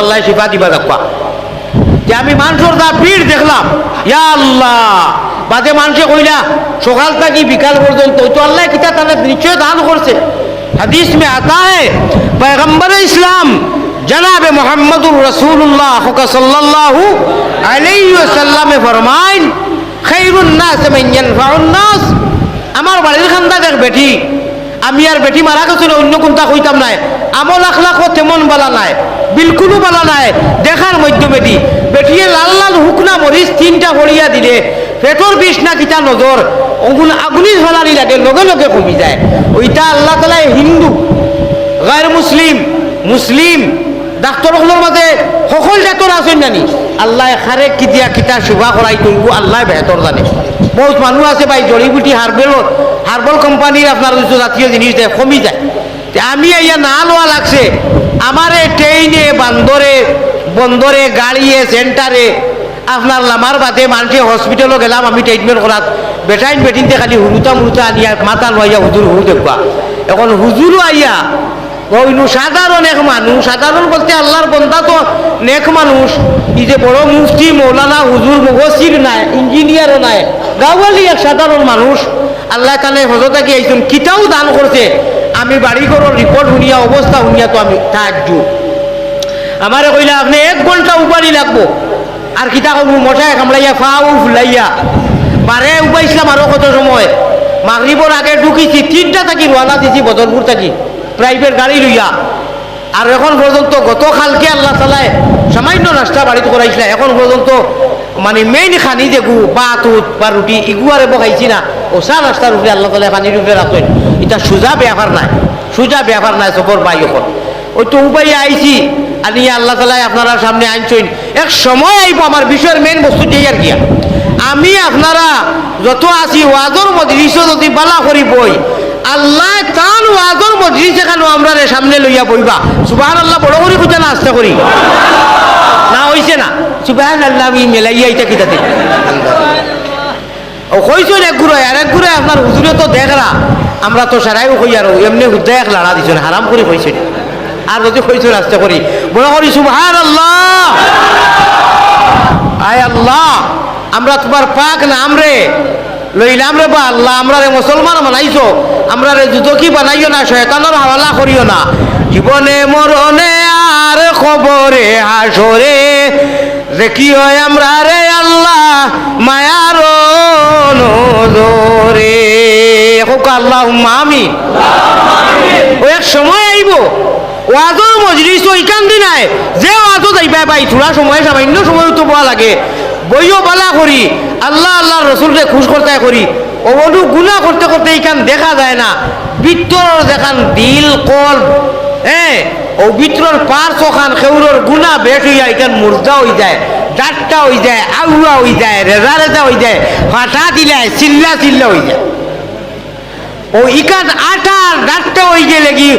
আল্লাহ দিবা দেখবা যে আমি মানুষের দা ভিড় দেখলাম। বাজে মানুষে কইলা, সকাল থাকি বিকাল পর্যন্ত আল্লাহ কিতা তাহলে নিশ্চয় দান করছে মে জনাবে মোহাম্মদুর রসুল্লাহ সাল্লাহু আলাইসাল্লামে ফরমাইন খাইরুন্নাস আমার বাড়ির খান্দা দেখ বেটি, আমি আর বেটি মারা গেছিল অন্য কোনটা কইতাম নাই। আমল আখলাকও তেমন বলা নাই, বিলকুলও বলা নাই, দেখার মধ্য বেটি। বেটিয়ে লাল লাল হুকনা মরিচ তিনটা হরিয়া দিলে পেটর বিষ না কিতা নজর অগুন আগুনি ঝলানি লাগে, লগে লগে কমি যায়। ওইটা আল্লাহ তালায় হিন্দু গায়ের মুসলিম মুসলিম ডাক্তরগুলোর মাঝে সকল জাতর আছেন জানি? আল্লাহ খারে কিতিয়া কিতা শুভা করাই তুলব আল্লাহ বেহতর জানে। বহুত মানুষ আছে ভাই জড়িবুটি হারবেল হার্বল কোম্পানির আপনার জাতীয় জিনিস দেয় কমি যায়। আমি ইয়া না লোয়া লাগছে। আমারে ট্রেইনে বান্দরে বন্দরে গাড়িয়ে সেন্টারে আপনার লামার বাদে মানুষে হসপিটালও গেলাম, আমি ট্রিটমেন্ট করাত বেটাইন বেটিনতে খালি হুরুতা মুরুতা আনিয়া মাথা লইয়া হুজুর হুরু দেখবা এখন হুজুরও আইয়া ওইনু সাধারণ এক মানুষ, সাধারণ বলতে আল্লাহর বন্ধা তো নেক মানুষ। এই যে বড় মুফতি, মৌলানা, হুজুর মুগসির নাই ইঞ্জিনিয়ারও নাই, গাওয়ালি এক সাধারণ মানুষ। আল্লাহ তালে হজরত কি আইসুন কিতাও দান করছে। আমি বাড়ি করার রিপোর্ট শুনিয়া অবস্থা শুনিয়া তো আমি থাকজু আমারে কইলা, আপনি এক ঘণ্টা উপারি লাগবো। আর কিতা করব মশাই কামড়াইয়া ফাউ ফুলাইয়া। বারে উপাইছিলাম আরও কত সময়। মাগরিবর আগে ঢুকিছি, তিনটা থাকি, রওনা দিছি, বদরপুর থাকি। প্রাইভেট গাড়ি লইয়া। আর এখন পর্যন্ত গত কালকে আল্লাহ তালায় সামান্য নাস্তা বাড়িতে করাইছিল এখন পর্যন্ত মানে মেইন খানি দেখু বা তুত বা রুটি ইগুয়ারে বকাইছি না। ওসা নাস্তার উপরে আল্লাহ তালা খানির উপরে রাখেন এটা সোজা ব্যাপার নাই। সোজা ব্যাপার নাই সফর বাই এখন। ওই তো উপায় আইছি আর নিয়ে আল্লাহ তালায় আপনারা সামনে আনছেন। এক সময় আইব আমার বিষয়ের মেইন বস্তু দিয়ে আর গিয়া আমি আপনারা যত আছি ওয়াজর মজলিস যদি বালা করি বই, আল্লাহ তান ওয়াজর মজলিস এখানে আমরা সামনে লইয়া বইবা? সুবাহ আল্লাহ বড় করি খুঁজে না করি। না হইছে না। সুবাহ আল্লাহ আমি মেলাইয়া এটা কিতাতে। ও কইছো এক ঘুরে আর এক ঘুরে আপনার হুজুরে তো দেখরা আমরা তো সারাইও কই আর এমনি হুদ্দা এক লাড়া দিছ হারাম করে কইছে আর যদি কইছো রাস্তা করি, বড় করি সুবহান আল্লাহ আয় আল্লাহ, আমরা তোমার পাক নাম রে। লইলাম রে বা আল্লাহ আমরা রে মুসলমান বানাইছো আমরা রে জুতকি বানাইও না, শয়তানোর হাওয়ালা করিও না। জীবনে মরণে আর খবরে হাসরে, যে কি হয় আমরা রে আল্লাহ মায়ার নজরে। হোক আল্লাহ আমি ও এক সময় আইব ওয়াজর মজলিস ওইখান দিনায় যে ওয়াজও যাইবা পাই থোড়া সময় সামান্য সময় তো বলা লাগে। বইও বালা করি, আল্লাহ আল্লাহ রসুলকে খুশ করতে করি। অবনু গুণা করতে করতে এইখান দেখা যায় না। বিত্তর দেখান দিল, কল হ্যাঁ ও বিত্রর পার চখান খেউরর গুণা বেট হইয়া এখান মুর্দা হয়ে যায়, ডাটটা হয়ে যায়, আউয়া হয়ে যায়, রেজা রেজা হয়ে যায়, ফাটা দিলায় চিল্লা চিল্লা হয়ে যায়। ও ইকান আটার ডাটটা হয়ে গেলে কি